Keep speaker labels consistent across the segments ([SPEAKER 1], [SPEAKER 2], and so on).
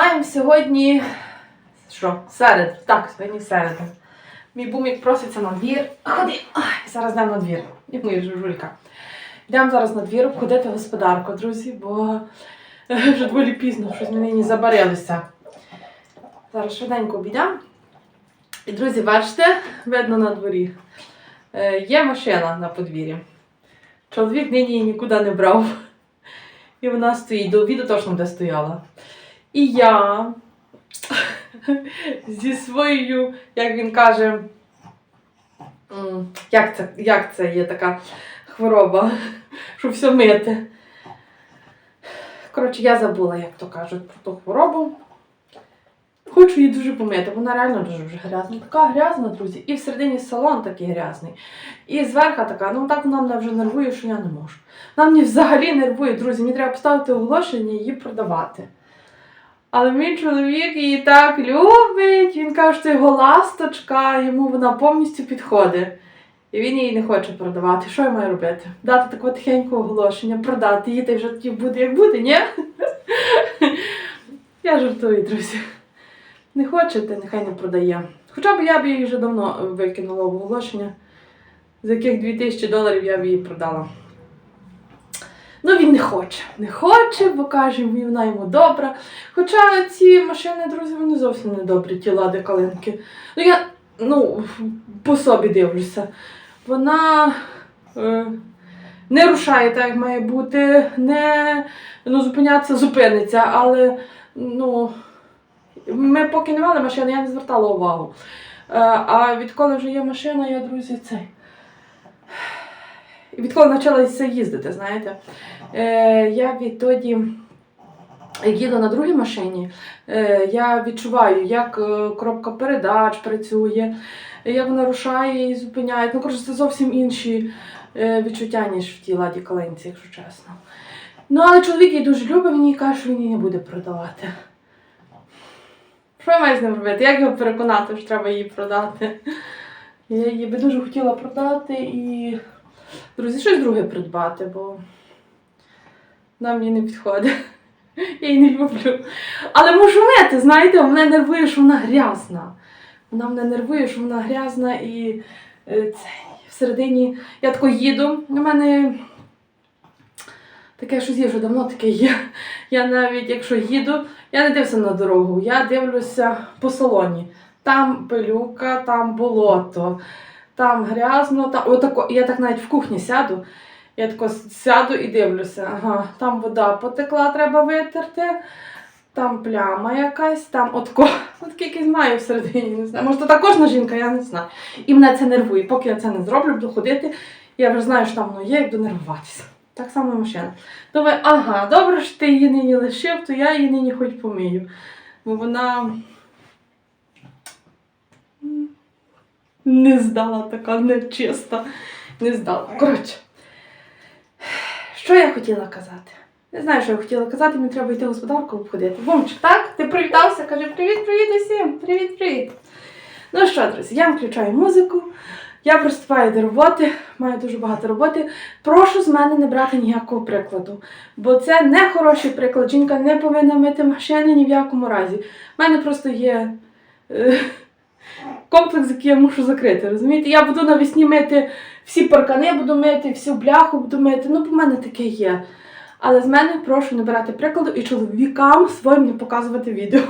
[SPEAKER 1] Маємо сьогодні. Що? Серед. Так, сьогодні середа. Мій бумік проситься на двір. Ходи! Зараз йдемо на двір. Як моя жужулька. Йдемо зараз на двір обходити господарку, друзі, бо е, вже доволі пізно, щось ми нині забарилися. Зараз швиденько обійдемо. І, друзі, бачите, видно на дворі. Е, Є машина на подвір'ї. Чоловік нині її нікуди не брав. І вона стоїть, до обіду точно де стояла. І я зі своєю, як він каже, як це, як це є така хвороба, що все мити. Коротше, я забула, як то кажуть, про ту хворобу. Хочу її дуже помити, вона реально дуже грязна. Така грязна, друзі. І всередині салон такий грязний. І зверху така, ну так вона мене вже нервує, що я не можу. Вона мені взагалі нервує, друзі. Мені треба поставити оголошення і її продавати. Але мій чоловік її так любить. Він каже, що це його ласточка, йому вона повністю підходить. І він її не хоче продавати. Що я маю робити? Дати таке тихеньке оголошення, продати її, та вже тоді буде, як буде, ні? Я жартую, друзі. Не хочете, нехай не продає. Хоча б я б її вже давно викинула в оголошення, за яких 2000 доларів я б її продала. Не хоче. Не хоче, бо каже, вона йому добра. Хоча ці машини, друзі, вони зовсім не добрі, ті лади калинки. Ну, я ну, по собі дивлюся. Вона е, не рушає так, як має бути, не ну, зупинятися, зупиниться, але ну, ми поки не мали машини, я не звертала увагу. Е, а відколи вже є машина, я, друзі, цей. Відколи почалася їздити, знаєте, е, я відтоді їду на другій машині, е, я відчуваю, як е, коробка передач працює, як вона рушає і зупиняє. Ну, коротше, це зовсім інші е, відчуття, ніж в тій ладі калинці, якщо чесно. Ну, але чоловік її дуже любить, він їй каже, що він її не буде продавати. Що я маю з ним робити? Як його переконати, що треба її продати? Я її би дуже хотіла продати і, друзі, щось друге придбати, бо нам її не підходить. Я її не люблю. Але можу мити, знаєте, мене нервує, що вона грязна. Вона мене нервує, що вона грязна і е, це, всередині я тако їду. У мене таке щось є вже давно таке є. Я навіть, якщо їду, я не дивлюся на дорогу, я дивлюся по салоні. Там пилюка, там болото, там грязно, там отако. Я так навіть в кухні сяду. Я тако сяду і дивлюся. Ага, там вода потекла, треба витерти. Там пляма якась, там отко. От якийсь маю всередині, не знаю. Може, то також жінка, я не знаю. І мене це нервує. Поки я це не зроблю, буду ходити, я вже знаю, що там воно є, і буду нервуватися. Так само і машина. Думаю, ага, добре, що ти її нині лишив, то я її нині хоч помию. Бо вона не здала така нечиста. Не здала. Коротше. Що я хотіла казати? Не знаю, що я хотіла казати, мені треба йти господарку обходити. Бомчик, так? Ти привітався, каже, привіт-привіт усім! Привіт-привіт! Ну що, друзі, я включаю музику. Я приступаю до роботи, маю дуже багато роботи. Прошу з мене не брати ніякого прикладу, бо це не хороший приклад. Жінка не повинна мити машини ні в якому разі. У мене просто є е, комплекс, який я мушу закрити. Розумієте? Я буду навесні мити всі паркани, буду мити, всю бляху буду мити. Ну, в мене таке є. Але з мене прошу не брати прикладу і чоловікам своїм не показувати відео.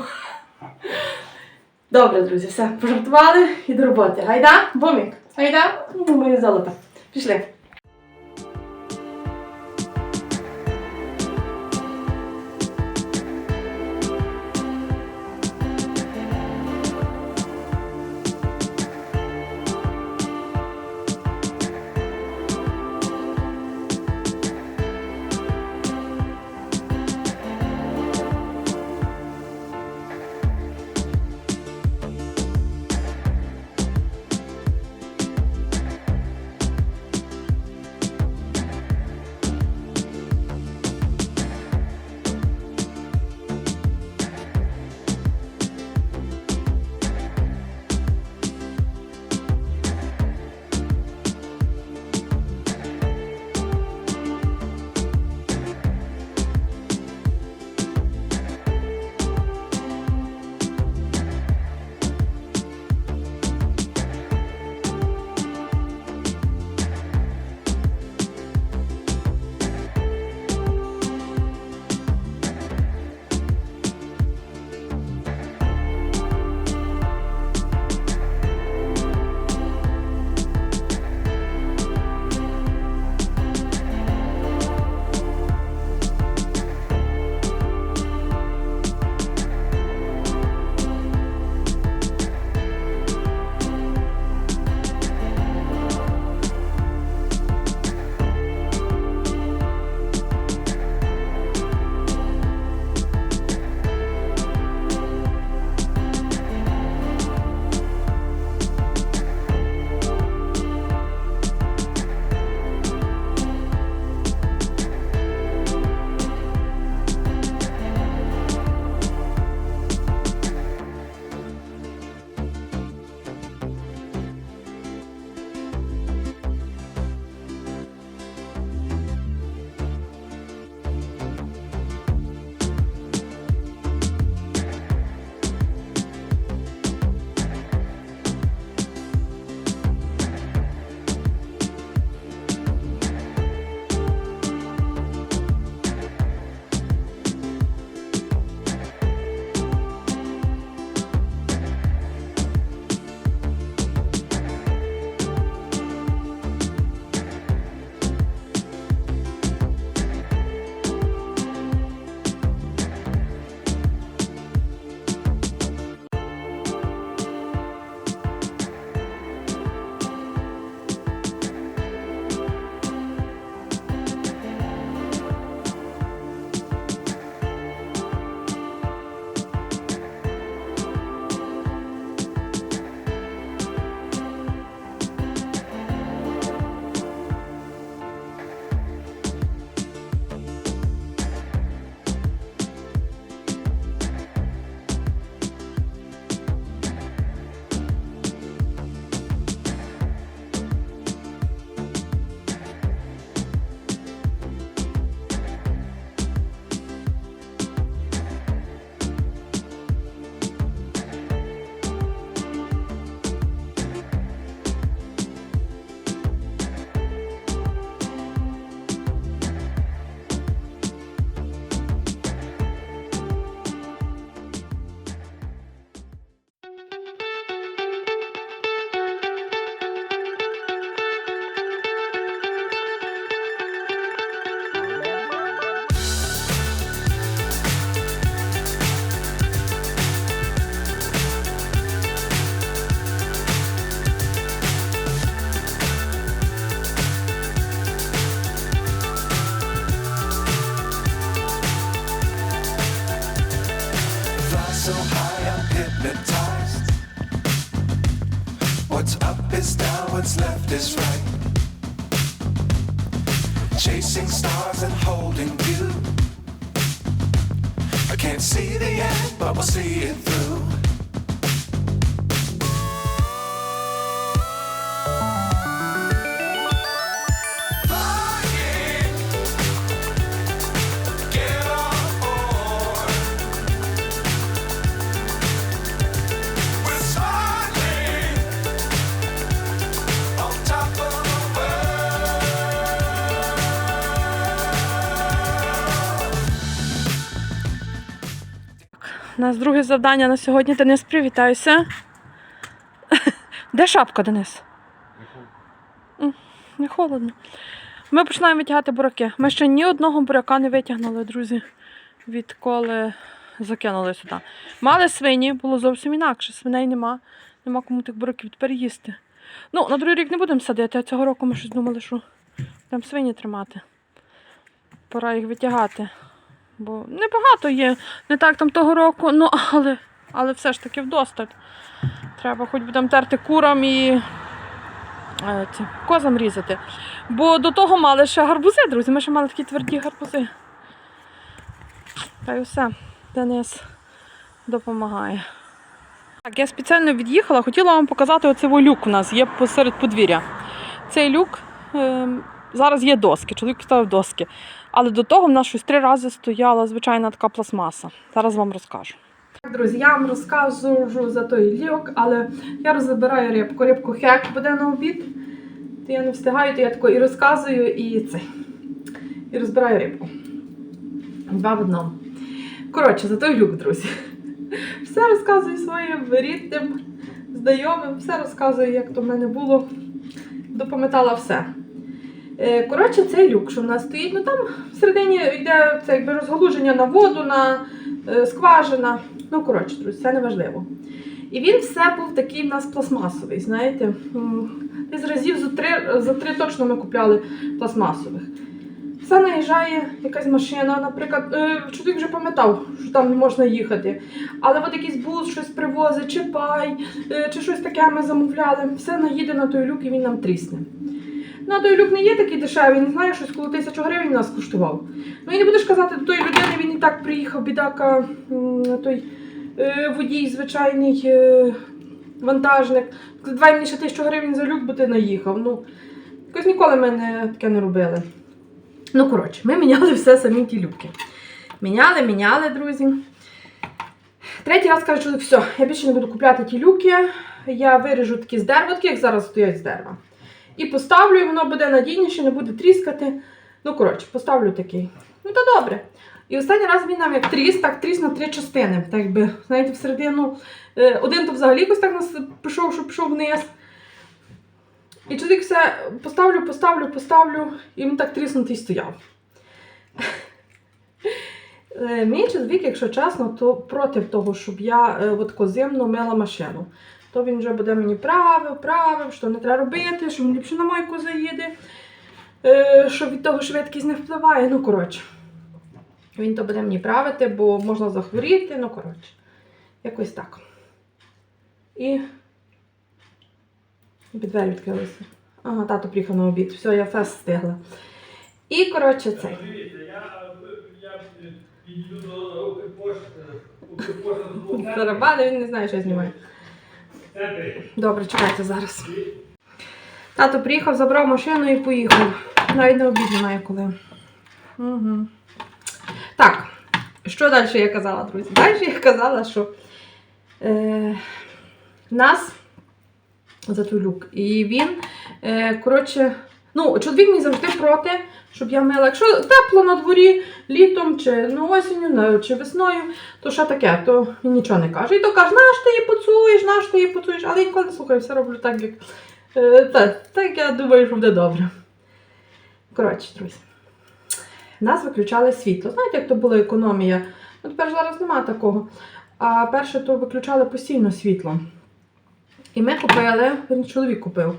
[SPEAKER 1] Добре, друзі, все, пожартували і до роботи. Гайда, бомік, гайда, ну, моє золото. Пішли. Нас друге завдання на сьогодні. Денис, привітайся. Де шапка, Денис? Не холодно. Ми починаємо витягати бураки. Ми ще ні одного буряка не витягнули, друзі, відколи закинули сюди. Мали свині, було зовсім інакше. Свиней нема, нема кому тих бураків тепер їсти. Ну, на другий рік не будемо садити, а цього року ми щось думали, що будемо свині тримати. Пора їх витягати. Бо небагато є, не так там того року, ну але, але все ж таки вдосталь. Треба хоч там терти курам і е, ці, козам різати. Бо до того мали ще гарбузи, друзі. Ми ще мали такі тверді гарбузи. Та й все. Денис допомагає. Так, я спеціально від'їхала, хотіла вам показати оцей люк у нас є посеред подвір'я. Цей люк е, зараз є доски, чоловік ставив доски. Але до того в нас щось три рази стояла звичайна така пластмаса. Зараз вам розкажу. Друзі, я вам розкажу за той люк, але я розбираю рибку. Рибку хек буде на обід. То я не встигаю, то я тако і розказую, і це. І розбираю рибку. Два в одному. Коротше, за той люк, друзі. Все розказую своїм рідним, знайомим, все розказую, як то в мене було. Допам'ятала все. Е, Коротше, цей люк, що в нас стоїть, ну там всередині йде це якби розгалуження на воду, на е, скважина. Ну, коротше, друзі, це не важливо. І він все був такий в нас пластмасовий, знаєте. Десь разів за три, за три точно ми купляли пластмасових. Все наїжджає якась машина, наприклад, е, чоловік вже пам'ятав, що там не можна їхати. Але от якийсь бус щось привозить, чи пай, чи щось таке ми замовляли. Все наїде на той люк і він нам трісне. Ну, той люк не є такий дешевий, не знаю, щось коло тисячу гривень нас коштував. Ну і не будеш казати, до тої людини він і так приїхав, бідака, той е, водій, звичайний е, вантажник. Давай мені ще тисячу гривень за люк, бо ти наїхав. Ну, якось ніколи ми таке не робили. Ну, коротше, ми міняли все самі ті люки. Міняли, міняли, друзі. Третій раз кажу, чоловік, все, я більше не буду купляти ті люки. Я виріжу такі з дерева, такі, як зараз стоять з дерева. І поставлю, і воно буде надійніше, не буде тріскати. Ну, коротше, поставлю такий. Ну, то добре. І останній раз він нам як тріс, так тріс на три частини. Так якби, знаєте, всередину. е, Один то взагалі якось так нас пішов, що пішов вниз. І чоловік все поставлю, поставлю, поставлю, і він так тріснутий стояв. Е, Мій чоловік, якщо чесно, то проти того, щоб я е, от зимно мила машину. То він вже буде мені правив, правив, що не треба робити, що він ліпше на мойку заїде, е, що від того швидкість не впливає. Ну, коротше. Він то буде мені правити, бо можна захворіти, ну, коротше. Якось так. І. Двері відкрилися. Ага, тато приїхав на обід. Все, я фест встигла. І, коротше, це.
[SPEAKER 2] Дивіться, я, я підійду до Укрпошти, Укрпошта з двох
[SPEAKER 1] Зарабани, він не знає, що я знімаю. Добре, чекайте зараз. Тато приїхав, забрав машину і поїхав. Навіть на обід немає коли. Угу. Так, що далі я казала, друзі? Далі я казала, що е, нас за той. І він, е, коротше, ну, чоловік мій завжди проти, щоб я мила. Якщо тепло на дворі літом, чи ну, осінню, чи весною, то що таке, то він нічого не каже. І то каже, наш ти її поцуєш, наш ти її поцуєш, але не слухаю, все роблю так, як е, так я думаю, що буде добре. Коротше, друзі. Нас виключали світло. Знаєте, як то була економія? Ну, тепер зараз немає такого. А перше, то виключали постійно світло. І ми купили, він чоловік купив.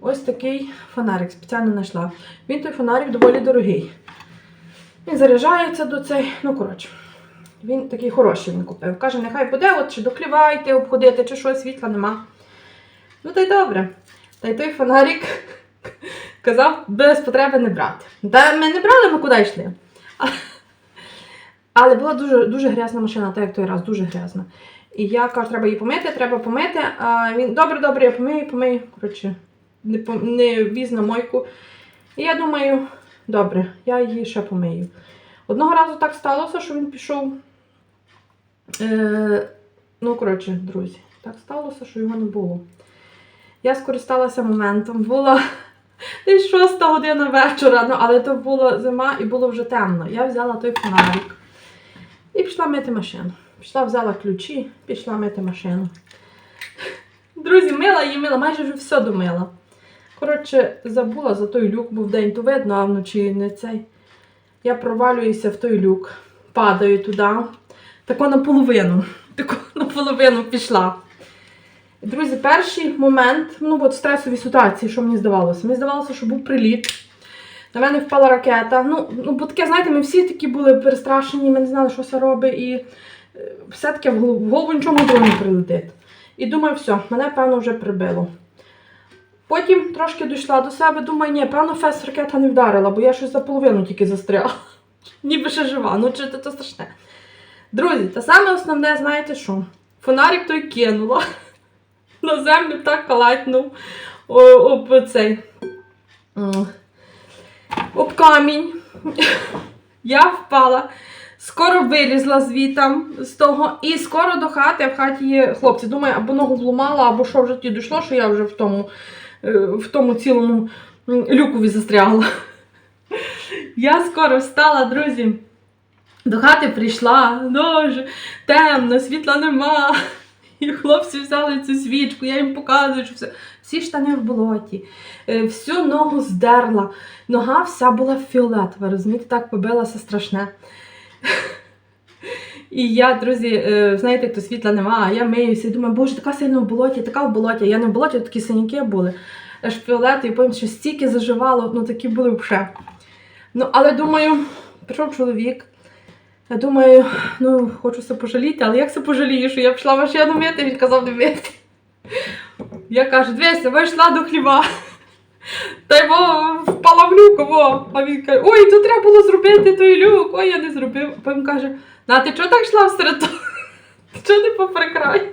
[SPEAKER 1] Ось такий фонарик, спеціально знайшла. Він той фонарик доволі дорогий. Він заряджається до цей, ну коротше. Він такий хороший він купив. Каже, нехай буде, от чи доклівайте, обходити, чи що, світла нема. Ну та й добре. Та й той фонарик казав, без потреби не брати. Та ми не брали, ми куди йшли. Але була дуже, дуже грязна машина, так як той раз, дуже грязна. І я кажу, треба її помити, треба помити. А він добре, добре, я помию, помию. Коротше, не, не віз на мойку. І я думаю, добре, я її ще помию. Одного разу так сталося, що він пішов. Е, ну, коротше, друзі, так сталося, що його не було. Я скористалася моментом. Була десь шоста година вечора, ну, але то була зима і було вже темно. Я взяла той фонарик і пішла мити машину. Пішла, взяла ключі, пішла мити машину. Друзі, мила її мила, майже вже все домила. Коротше, забула за той люк, бо вдень то видно, а вночі не цей. Я провалююся в той люк, падаю туди, тако наполовину. Тако наполовину пішла. Друзі, перший момент, ну от стресові ситуації, що мені здавалося? Мені здавалося, що був приліт. На мене впала ракета. Ну, ну бо таке, знаєте, ми всі такі були перестрашені, ми не знали, що це робить, і е, все таке в голову, в голову нічого не прилетить. І думаю, все, мене певно вже прибило. Потім трошки дійшла до себе, думаю, ні, певно, фест ракета не вдарила, бо я щось за половину тільки застряла. Ніби ще жива, ну чи це страшне. Друзі, та саме основне, знаєте що? Фонарик той кинула. На землю так калатнув об цей. Об камінь. Я впала. Скоро вилізла звітам з того, і скоро до хати, а в хаті є хлопці. Думаю, або ногу вломала, або що вже ті дійшло, що я вже в тому, в тому цілому люкові застрягла. Я скоро встала, друзі. До хати прийшла, дуже темно, світла нема. І хлопці взяли цю свічку, я їм показую, що все. Всі штани в болоті, е, всю ногу здерла. Нога вся була фіолетова, розумієте, так побилася страшне. І я, друзі, е, знаєте, то світла нема, а я миюся і думаю, боже, така сильно в болоті, така в болоті. Я не в болоті, такі синяки були. Аж фіолет, і потім що стільки заживало, ну такі були вже. Ну, але думаю, прийшов чоловік. Я думаю, ну, хочу це пожаліти, але як це пожалію, що я пішла машину мити, він казав не мити. Я кажу, дивися, вийшла до хліба. Та й впала в люк, во. А він каже, ой, то треба було зробити той люк, ой, я не зробив. Потім каже, на ти чого так йшла всеред? того? Ти чого не попри край?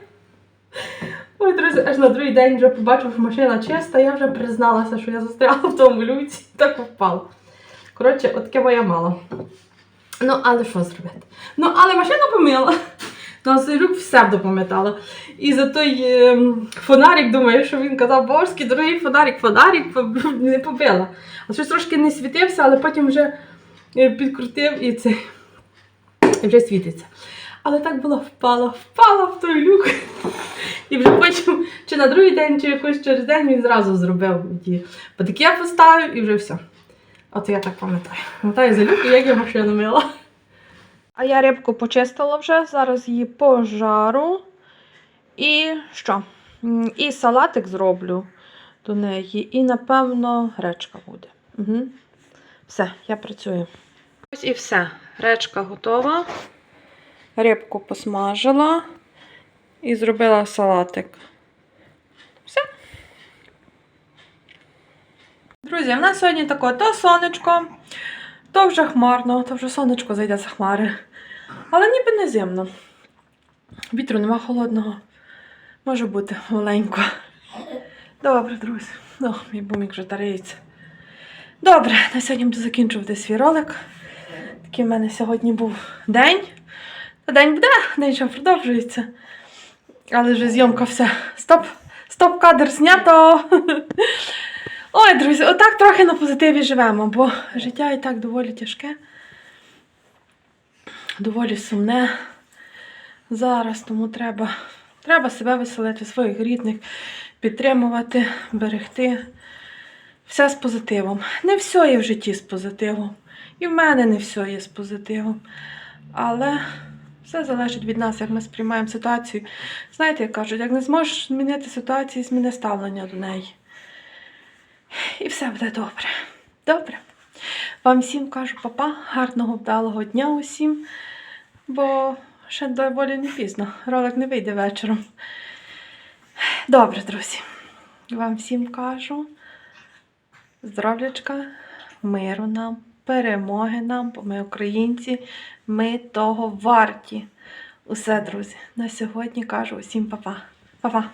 [SPEAKER 1] Ой, друзі, аж на другий день вже побачив, що машина чиста, я вже призналася, що я застряла в тому люці і так впала. Коротше, от таке моя мала. Ну, але що зробити? Ну, але машину помила. Ну, а цей все допам'ятала. І за той ем, фонарик, думаю, що він казав, божський, дорогий фонарик, фонарик не побила. А щось трошки не світився, але потім вже е, підкрутив і це і вже світиться. Але так було впала, впала в той люк. І вже потім, чи на другий день, чи якось через день він зразу зробив ті. Таке поставив і вже все. От я так пам'ятаю. Пам'ятаю за люк, і як я машину мила. А я рибку почистила вже, зараз її пожару. І що? І салатик зроблю до неї, і, напевно, гречка буде. Угу. Все, я працюю. І все. Гречка готова. Рибку посмажила і зробила салатик. Все. Друзі, в нас сьогодні таке то сонечко, то вже хмарно, то вже сонечко зайде за хмари. Але ніби не зимно. Вітру нема холодного. Може бути маленько. Добре, друзі. О, мій бумік вже тариється. Добре, на сьогодні буду закінчувати свій ролик. Такий в мене сьогодні був день. Та день буде, день ще продовжується. Але вже зйомка все. Стоп! Стоп, кадр знято. Ой, друзі, отак трохи на позитиві живемо, бо життя і так доволі тяжке, доволі сумне зараз, тому треба, треба себе веселити, своїх рідних, підтримувати, берегти. Все з позитивом. Не все є в житті з позитивом. І в мене не все є з позитивом. Але все залежить від нас, як ми сприймаємо ситуацію. Знаєте, як кажуть, як не зможеш змінити ситуацію, зміни ставлення до неї. І все буде добре. Добре. Вам всім кажу, папа, гарного вдалого дня усім. бо ще доволі не пізно. Ролик не вийде вечором. Добре, друзі. Вам всім кажу. Здоров'ячка, миру нам, перемоги нам, бо ми українці, ми того варті. Усе, друзі. На сьогодні кажу усім па-па. Па-па.